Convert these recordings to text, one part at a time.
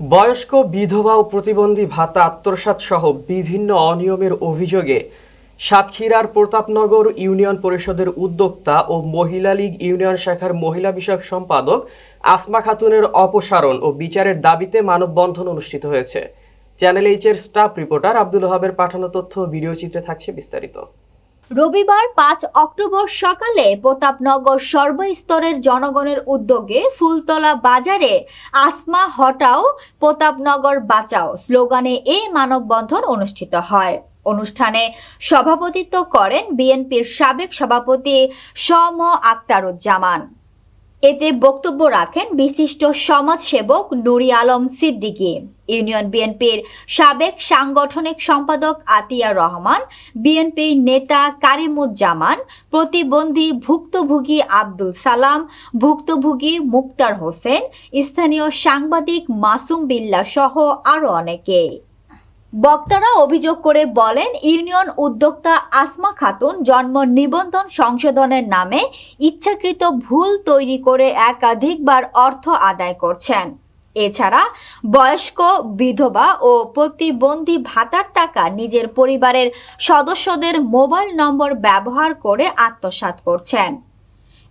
বয়স্ক বিধবা ও প্রতিবন্ধী ভাতা আত্মসাত সহ বিভিন্ন অনিয়মের অভিযোগে সাতক্ষীরার প্রতাপনগর ইউনিয়ন পরিষদের উদ্যোক্তা ও মহিলা লীগ ইউনিয়ন শাখার মহিলা বিষয়ক সম্পাদক আসমা খাতুনের অপসারণ ও বিচারের দাবিতে মানববন্ধন অনুষ্ঠিত হয়েছে। চ্যানেল এইচের স্টাফ রিপোর্টার আব্দুল ওহাবের পাঠানো তথ্য ভিডিও চিত্রে থাকছে বিস্তারিত। রবিবার পাঁচ অক্টোবর সকালে প্রতাপনগর সর্বস্তরের জনগণের উদ্যোগে ফুলতলা বাজারে আসমা হটাও প্রতাপনগর বাঁচাও স্লোগানে এই মানববন্ধন অনুষ্ঠিত হয়। অনুষ্ঠানে সভাপতিত্ব করেন বিএনপির সাবেক সভাপতি সম আক্তারুজ্জামান। এতে বক্তব্য রাখেন বিশিষ্ট সমাজসেবক নুরি আলম সিদ্দিকী। ইউনিয়ন বিএনপির সাবেক সাংগঠনিক সম্পাদক আতিয়া রহমান বিএনপির নেতা কারিমুজ্জামান, প্রতিবন্ধী ভুক্তভোগী আব্দুল সালাম, ভুক্তভোগী মুক্তার হোসেন, স্থানীয় সাংবাদিক মাসুম বিল্লা সহ আরও অনেকে। বক্তারা অভিযোগ করে বলেন, ইউনিয়ন উদ্যোক্তা আসমা খাতুন জন্ম নিবন্ধন সংশোধনের নামে ইচ্ছাকৃত ভুল তৈরি করে একাধিকবার অর্থ আদায় করছেন। এছাড়া বয়স্ক, বিধবা ও প্রতিবন্ধী ভাতার টাকা নিজের পরিবারের সদস্যদের মোবাইল নম্বর ব্যবহার করে আত্মসাৎ করছেন।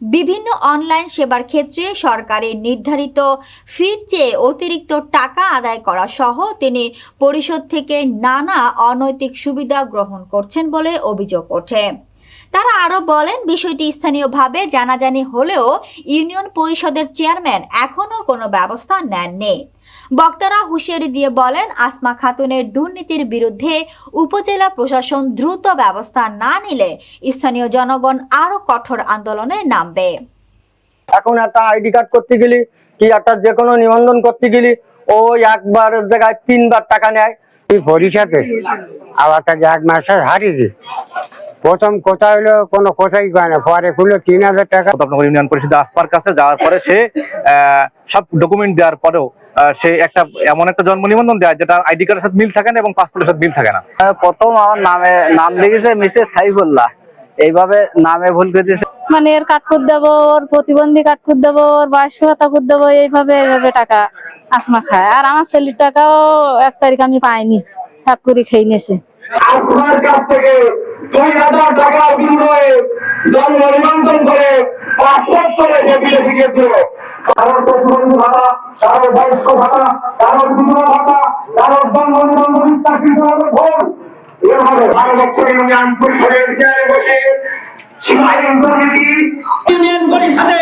বিভিন্ন অনলাইন সেবার ক্ষেত্রে সরকারের নির্ধারিত ফির চেয়ে অতিরিক্ত টাকা আদায় করা সহ তিনি পরিষদ থেকে নানা অনৈতিক সুবিধা গ্রহণ করছেন বলে অভিযোগ ওঠে। তারা আরও বলেন বিষয়টি স্থানীয়ভাবে জানাজানি হলেও ইউনিয়ন পরিষদের চেয়ারম্যান এখনও কোনো ব্যবস্থা নেননি। বক্তারা হুঁশিয়ারি দিয়ে বলেন আসমা খাতুনের দুর্নীতির বিরুদ্ধে উপজেলা প্রশাসন দ্রুত ব্যবস্থা না নিলে স্থানীয় জনগণ আরও কঠোর আন্দোলনে নামবে। এখন একটা আইডি কার্ড করতে গেলি কি একটা যে কোনো নিবন্ধন করতে গেলি ও একবার জায়গায় তিনবার টাকা নেয়। এই পরিষদে আবার তাকে এক মাসে হারিয়ে প্রথম কোথায় হলো কোনো কোথায় কয় না। পরে খুললো তিন হাজার টাকা। প্রতাপনগর ইউনিয়ন পরিষদে আসপার কাছে যাওয়ার পরে সে আহ, সব ডকুমেন্ট দেওয়ার পরেও আহ, সে একটা এমন একটা জন্ম নিবন্ধন দেয় যেটা আইডি কার্ডের সাথে মিল থাকে না এবং পাসপোর্টের সাথে মিল থাকে না। প্রথম আমার নামে নাম লিখেছে মিসেস সাইফুল্লাহ। এইভাবে নামে ভুল করে দিয়েছে। মানে এর কাট করে দেবো ওর প্রতিবন্ধী কাট করে দেবো ওর বয়স্ক ভাতা করে দেবো এইভাবে এইভাবে টাকা আসমা খায়। আর আমার ছেলের টাকাও এক তারিখ আমি পাইনি হ্যাপ করে খেয়ে নিয়েছে। আপনার কাছ থেকে দুই হাজার টাকার বিনিময়ে জন্ম নিমন্ত্রণ করে পাসপোর্ট করে সে বিদেশে গিয়েছিল। কারোর প্রতিবন্ধী চেয়ারে বসে ইউনিয়ন পরিষদে